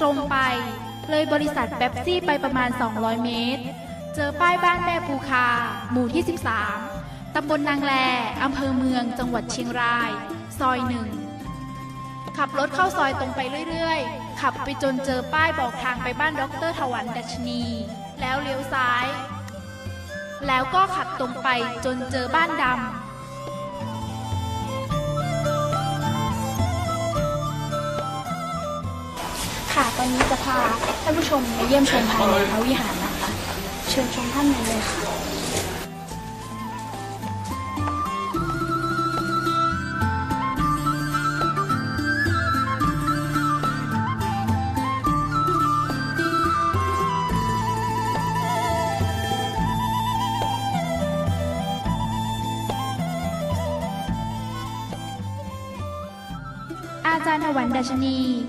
ตรงไป เลยบริษัทเป๊ปซี่ไปประมาณ 200 เมตร เจอป้ายบ้านแม่ภูคา หมู่ที่ 13 ตำบลนางแลอำเภอเมือง จังหวัดเชียงราย ซอยหนึ่ง ขับรถเข้าซอยตรงไปเรื่อยๆ ขับไปจนเจอป้ายบอกทางไปบ้านดรถวันดัชนี แล้วเลี้ยวซ้าย แล้วก็ขับตรงไปจนเจอบ้านดำ ค่ะ ตอนนี้จะพาท่านผู้ชมไปเยี่ยมชมภายในพระวิหารนะคะ เชิญชมท่านในเลยค่ะอาจารย์ถวันดัชนี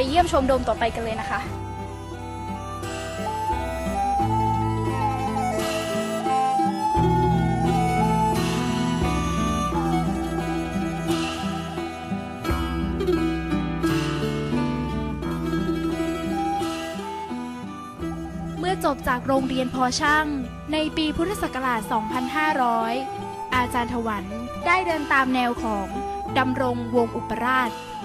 ไปเยี่ยมชมโดมต่อไปกันเลยนะคะเมื่อจบจากโรงเรียนพอช่าง ในปีพุทธศักราช 2500 อาจารย์ถวันได้เดินตามแนวของดำรงวงอุปราช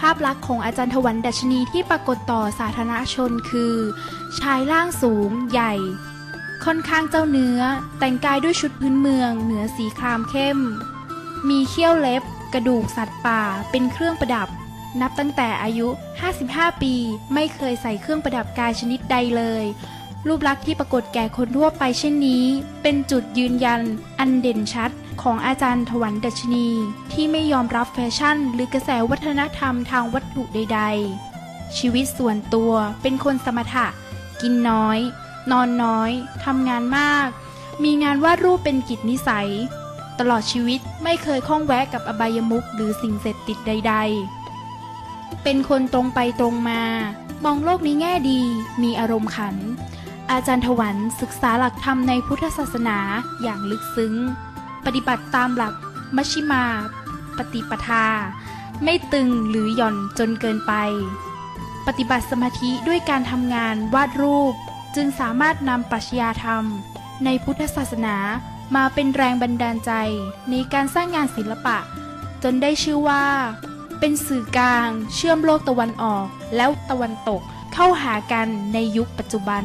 ภาพลักษณ์ของอาจารย์ถวันดัชนีที่ปรากฏต่อสาธารณชนคือ ชายร่างสูง ใหญ่ ค่อนข้างเจ้าเนื้อ แต่งกายด้วยชุดพื้นเมือง เหนือสีครามเข้ม มีเขี้ยวเล็บ กระดูกสัตว์ป่า เป็นเครื่องประดับ นับตั้งแต่อายุ 55 ปี ไม่เคยใส่เครื่องประดับกายชนิดใดเลย รูปลักษณ์ที่ปรากฏแก่คนทั่วไปเช่นนี้ เป็นจุดยืนยัน อันเด่นชัดของอาจารย์ถวันดัชนี ที่ไม่ยอมรับแฟชั่น หรือกระแสวัฒนธรรมทางวัตถุใด ๆ ชีวิตส่วนตัวเป็นคนสมถะ กินน้อย นอนน้อยทำงานมาก มีงานวาดรูปเป็นกิจนิสัย ตลอดชีวิตไม่เคยข้องแวะกับอบายมุขหรือสิ่งเสพติดใด ๆเป็นคนตรงไปตรงมา มองโลกนี้แง่ดี มีอารมณ์ขัน อาจารย์ถวันศึกษาหลักธรรมในพุทธศาสนาอย่างลึกซึ้ง ปฏิบัติตามหลักมัชชิมา ปฏิปทา ไม่ตึงหรือหย่อนจนเกินไป ปฏิบัติสมาธิด้วยการทำงานวาดรูป จึงสามารถนำปรัชญาธรรม ในพุทธศาสนามาเป็นแรงบันดาลใจในการสร้างงานศิลปะ จนได้ชื่อว่า เป็นสื่อกลางเชื่อมโลกตะวันออกแล้วตะวันตกเข้าหากันในยุคปัจจุบัน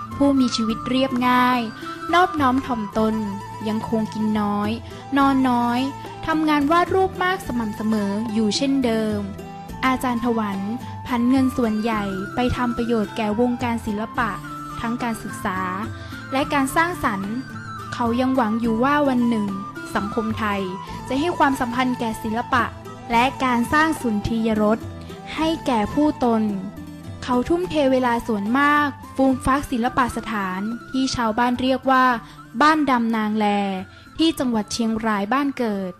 ผู้มีชีวิตเรียบง่าย นอบน้อมถ่อมตน ยังคงกินน้อย นอนน้อยทำงานวาดรูปมากสม่ำเสมออยู่เช่นเดิม อาจารย์ถวันพันเงินส่วนใหญ่ไปทำประโยชน์แก่วงการศิลปะ ทั้งการศึกษา และการสร้างสรรค์ เขายังหวังอยู่ว่าวันหนึ่ง สังคมไทยจะให้ความสัมพันธ์แก่ศิลปะ และการสร้างสุนทรียรสให้แก่ผู้ตน เขาทุ่มเทเวลาส่วนมาก ฟูมฟักศิลปสถานที่ชาวบ้านเรียกว่า บ้านดำนางแล ที่จังหวัดเชียงรายบ้านเกิด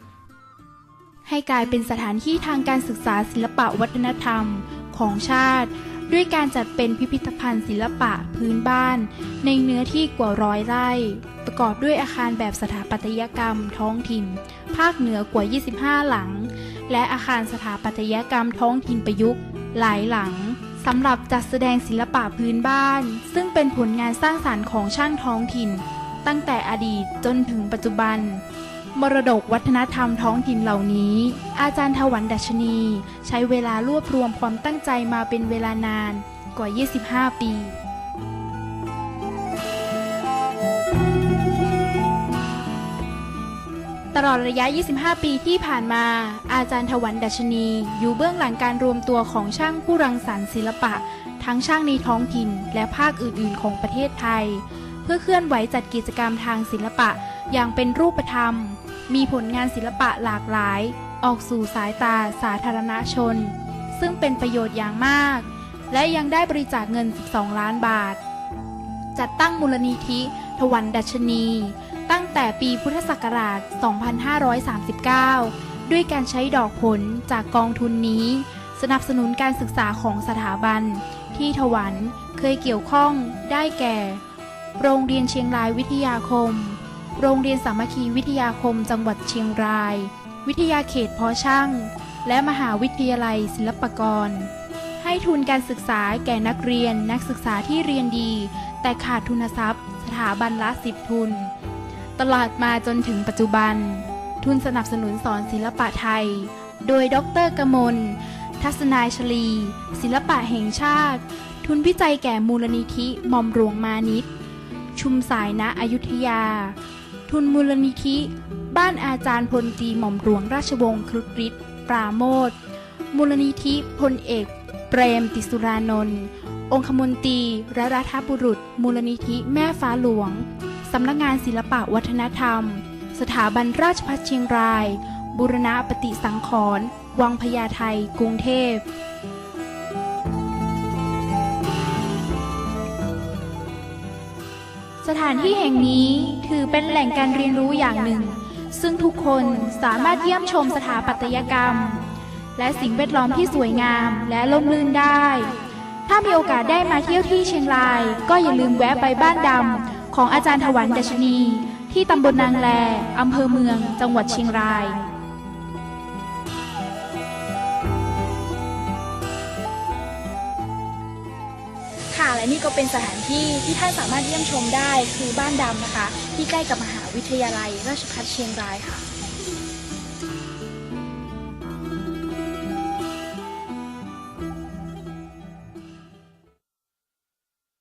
ให้กลายเป็นสถานที่ทางการศึกษาศิลปะวัฒนธรรมของชาติ ด้วยการจัดเป็นพิพิธภัณฑ์ศิลปะพื้นบ้าน ในเนื้อที่กว่าร้อยไร่ ประกอบด้วยอาคารแบบสถาปัตยกรรมท้องถิ่น ภาคเหนือกว่า 25 หลัง และอาคารสถาปัตยกรรมท้องถิ่นประยุกต์หลายหลัง สำหรับจัดแสดงศิลปะพื้นบ้าน ซึ่งเป็นผลงานสร้างสารรค์ของช่างท้องถิ่น ตั้งแต่อดีตจนถึงปัจจุบัน มรดกวัฒนธรรมท้องถิ่นเหล่านี้ อาจารย์ถวันดัชนี ใช้เวลารวบรวมความตั้งใจมาเป็นเวลานานกว่า 25 ปี ตลอดระยะ 25 ปีที่ผ่านมา อาจารย์ถวันดัชนี อยู่เบื้องหลังการรวมตัวของช่างผู้รังสรรค์ศิลปะ ทั้งช่างในท้องถิ่น และภาคอื่น ๆ ของประเทศไทย เพื่อเคลื่อนไหวจัดกิจกรรมทางศิลปะอย่างเป็นรูปธรรม มีผลงานศิลปะหลากหลาย ออกสู่สายตาสาธารณชน ซึ่งเป็นประโยชน์อย่างมาก และยังได้บริจาคเงิน 12 ล้านบาท จัดตั้งมูลนิธิถวันดัชนี ตั้งแต่ปีพุทธศักราช 2539 ด้วยการใช้ดอกผลจากกองทุนนี้ สนับสนุนการศึกษาของสถาบัน ที่ถวันเคยเกี่ยวข้องได้แก่ โรงเรียนเชียงรายวิทยาคม โรงเรียนสามัคคีวิทยาคมจังหวัดเชียงราย วิทยาเขตพอช่าง และมหาวิทยาลัยศิลปากร ให้ทุนการศึกษาแก่นักเรียนนักศึกษาที่เรียนดี แต่ขาดทุนทรัพย์ สถาบันละสิบทุน ตลอดมาจนถึงปัจจุบัน ทุนสนับสนุนสอนศิลปะไทย โดยดรกมล ทัศนายชลี ศิลปะแห่งชาติ ทุนวิจัยแก่มูลนิธิหม่อมหลวงมานิตชุมสายณอยุธยา ทุนมูลนิธิ บ้านอาจารย์พลตีหม่อมหลวงราชวงศ์ครุฑฤทธิ์ปราโมทมูลนิธิพลเอก เปรมติสุรานนท์องคมนตรีและรัฐบุรุษ มูลนิธิแม่ฟ้าหลวง สำนักงานศิลปะวัฒนธรรม สถาบันราชภัฏเชียงราย บุรณะปฏิสังขรณ์วังพญาไทกรุงเทพ สถานที่แห่งนี้ถือเป็นแหล่งการเรียนรู้อย่างหนึ่ง ซึ่งทุกคนสามารถเยี่ยมชมสถาปัตยกรรม และสิ่งแวดล้อมที่สวยงามและล่มลื่นได้ ถ้ามีโอกาสได้มาเที่ยวที่เชียงราย ก็อย่าลืมแวะไปบ้านดำ ของอาจารย์ถวันดัชนี ที่ตำบลนางแลอำเภอเมือง จังหวัดเชียงรายค่ะและนี่ก็เป็นสถานที่ที่ท่านสามารถเยี่ยมชมได้คือบ้านดำนะคะ ที่ใกล้กับมหาวิทยาลัยราชภัฏเชียงรายค่ะ